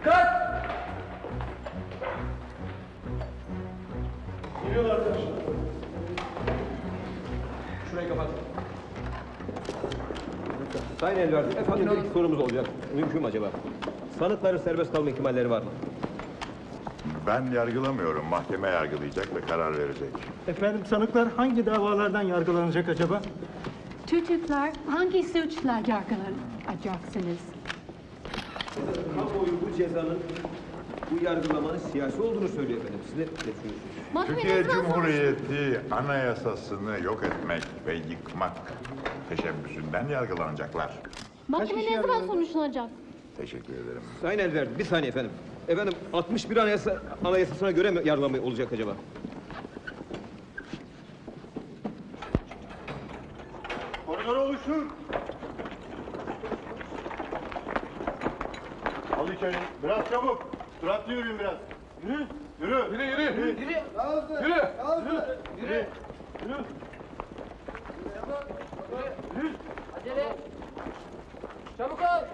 Dikkat! Geliyorlar arkadaşlar. Şurayı kapat. Sayın Elverdi, efendim bir sorumuz olacak. Mümkün mü acaba? Sanıkların serbest kalma ihtimalleri var mı? Ben yargılamıyorum. Mahkeme yargılayacak ve karar verecek. Efendim sanıklar hangi davalardan yargılanacak acaba? Tutuklar hangi suçla yargılanacaksınız? Kamuoyu bu cezanın, bu yargılamanın siyasi olduğunu söylüyor efendim. Siz ne düşünüyorsunuz? Türkiye Cumhuriyeti anayasasını yok etmek ve yıkmak teşebbüsünden yargılanacaklar. Mahkeme ne zaman sonuçlanacak? Teşekkür ederim. Sayın Elverdi, bir saniye efendim. Efendim, 61 anayasa, anayasasına göre mi yargılama olacak acaba? Koridor oluşsun. Al içeri. Biraz çabuk. Suratlı yürüyün biraz. Yürü. Yürü. Yürü yürü. Yürü. Yürü. Yürü. Yürü. Yürü. Şapkanızı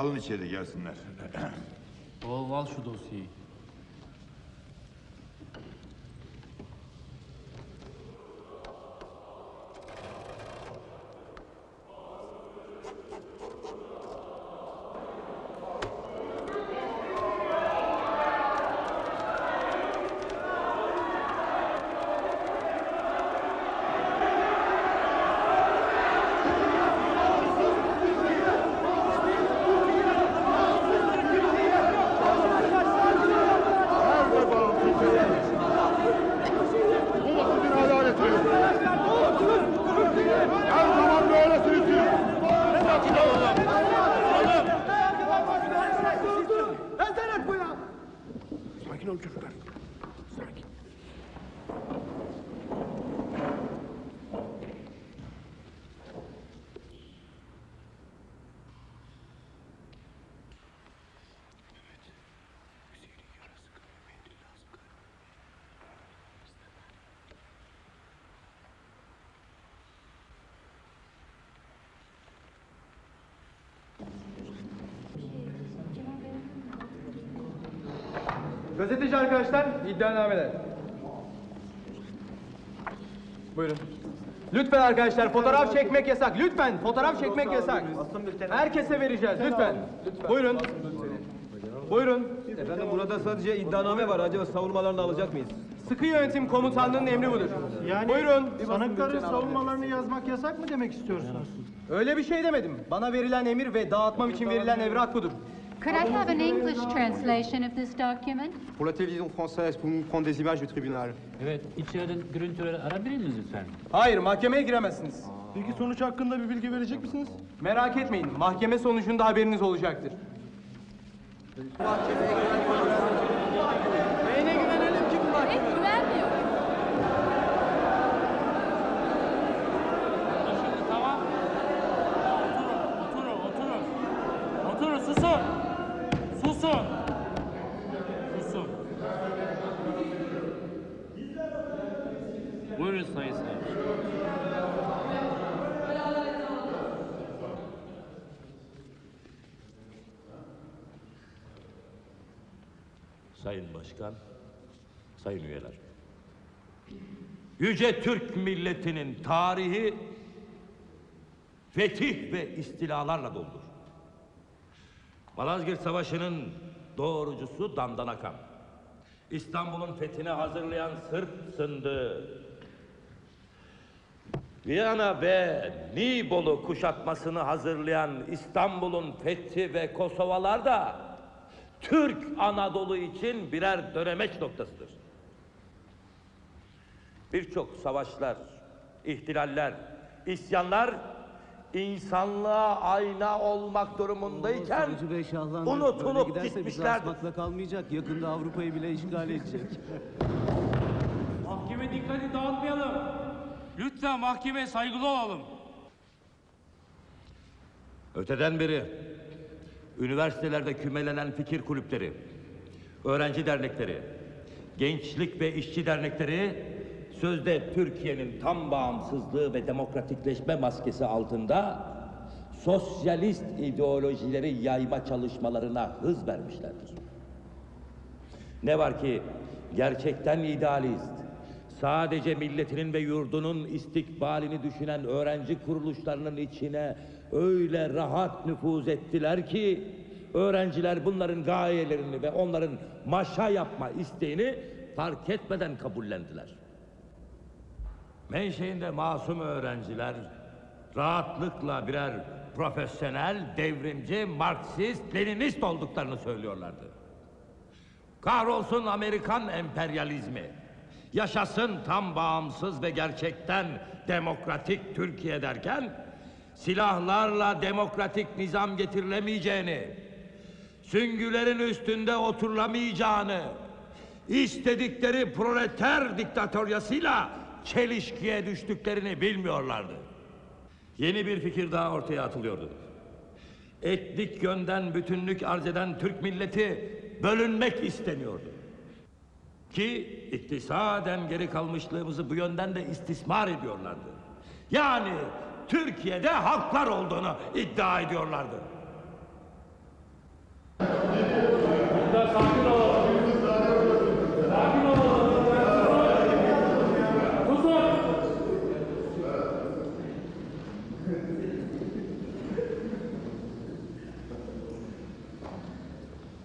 Alın içeri gelsinler. Oğlum al şu dosyayı. Bu nasıl bir adalet? Her zaman böylesiniz siz. Sakin olun. Sakin olun çocuklar. Sakin. Gazeteci arkadaşlar, iddianameler. Buyurun. Lütfen arkadaşlar fotoğraf çekmek yasak. Lütfen fotoğraf çekmek yasak. Herkese vereceğiz lütfen. Buyurun. Buyurun. Efendim burada sadece iddianame var. Acaba savunmalarını alacak mıyız? Sıkı yönetim komutanlığının emri budur. Yani Buyurun. sanıkların savunmalarını yazmak yasak mı demek istiyorsunuz? Öyle bir şey demedim. Bana verilen emir ve dağıtmam için verilen evrak budur. Could I have an English translation of this document? Pour la télévision française, pouvez-vous prendre des images du tribunal Evet, içeriden görüntüleri alabilir miyiz lütfen? Hayır, mahkemeye giremezsiniz. Peki sonuç hakkında bir bilgi verecek misiniz? Merak etmeyin, mahkeme sonucunda haberiniz olacaktır. Evet, güvenmiyor. Şimdi tamam. Oturun, oturun, oturun. Oturun. Susun. Susun. Buyurun Sayın Savcı. Sayın Başkan, sayın üyeler. Yüce Türk milletinin tarihi fetih ve istilalarla doludur. Malazgirt Savaşı'nın doğrucusu Dandanakan. İstanbul'un fethine hazırlayan Sırp sındığı. Viyana ve Nibolu kuşatmasını hazırlayan İstanbul'un fethi ve Kosovalar da Türk Anadolu için birer dönemeç noktasıdır. Birçok savaşlar, ihtilaller, isyanlar insanlığa ayna olmak durumundayken. Böyle unutulup gitmişlerdir. kalmayacak. Yakında Avrupa'yı bile işgal edecek. Mahkeme dikkati dağıtmayalım. Lütfen mahkemeye saygılı olalım. Öteden beri üniversitelerde kümelenen fikir kulüpleri, öğrenci dernekleri, gençlik ve işçi dernekleri sözde Türkiye'nin tam bağımsızlığı ve demokratikleşme maskesi altında sosyalist ideolojileri yayma çalışmalarına hız vermişlerdir. Ne var ki gerçekten idealist, sadece milletinin ve yurdunun istikbalini düşünen öğrenci kuruluşlarının içine öyle rahat nüfuz ettiler ki öğrenciler bunların gayelerini ve onların maşa yapma isteğini fark etmeden kabullendiler. Menşeinde masum öğrenciler rahatlıkla birer profesyonel, devrimci, Marksist, Leninist olduklarını söylüyorlardı. Kahrolsun Amerikan emperyalizmi. Yaşasın tam bağımsız ve gerçekten demokratik Türkiye derken silahlarla demokratik nizam getirilemeyeceğini, süngülerin üstünde oturulamayacağını, istedikleri proleter diktatoryasıyla çelişkiye düştüklerini bilmiyorlardı. Yeni bir fikir daha ortaya atılıyordu. Etnik yönden bütünlük arz eden Türk milleti bölünmek isteniyordu. Ki iktisaden geri kalmışlığımızı bu yönden de istismar ediyorlardı. Yani Türkiye'de halklar olduğunu iddia ediyorlardı. Sakin olalım. Sakin olalım. Susun.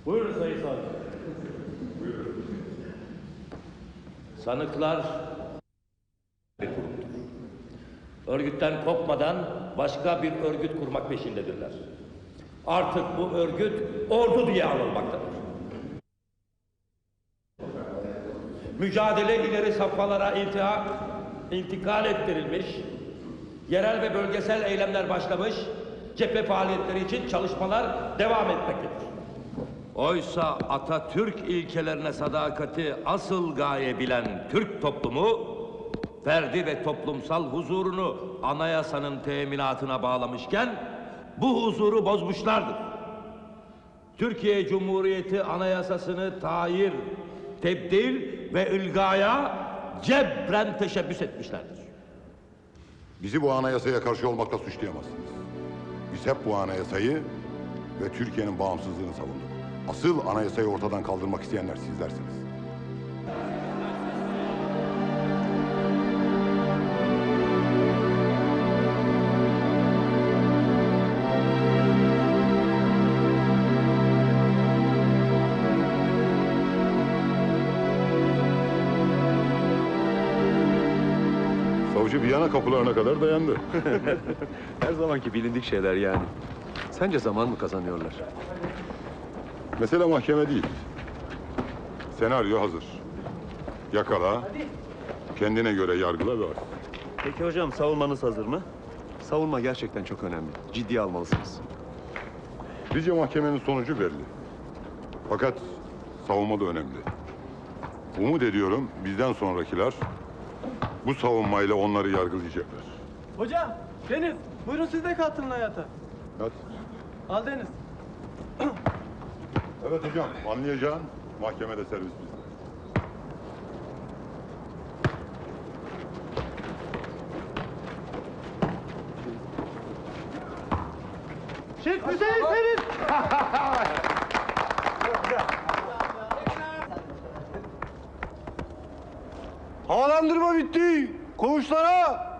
Buyurun Sayın Savcı. Sanıklar bir kurumdur. Örgütten kopmadan başka bir örgüt kurmak peşindedirler. Artık bu örgüt ordu diye anılmaktadır. Mücadele ileri safhalara iltihak, intikal ettirilmiş, yerel ve bölgesel eylemler başlamış, cephe faaliyetleri için çalışmalar devam etmektedir. Oysa Atatürk ilkelerine sadakati asıl gaye bilen Türk toplumu, ferdi ve toplumsal huzurunu anayasanın teminatına bağlamışken, bu huzuru bozmuşlardır. Türkiye Cumhuriyeti Anayasasını tayir, tebdil ve ülgaya cebren teşebbüs etmişlerdir. Bizi bu anayasaya karşı olmakla suçlayamazsınız. Biz hep bu anayasayı ve Türkiye'nin bağımsızlığını savunduk. Asıl anayasayı ortadan kaldırmak isteyenler sizlersiniz. Savcı Viyana kapılarına kadar dayandı. Her zamanki bilindik şeyler yani. Sence zaman mı kazanıyorlar? Mesele mahkeme değil. Senaryo hazır. Yakala, kendine göre yargıla ve at. Peki hocam savunmanız hazır mı? Savunma gerçekten çok önemli. Ciddiye almalısınız. Bizce mahkemenin sonucu belli. Fakat savunma da önemli. Umut ediyorum bizden sonrakiler bu savunmayla onları yargılayacaklar. Hocam, Deniz, buyurun siz de katılın hayata. Hadi. Al Deniz. Evet hocam, anlayacağın mahkemede servis bizde. Şef Hüseyin Serin. Havalandırma bitti. Koğuşlara.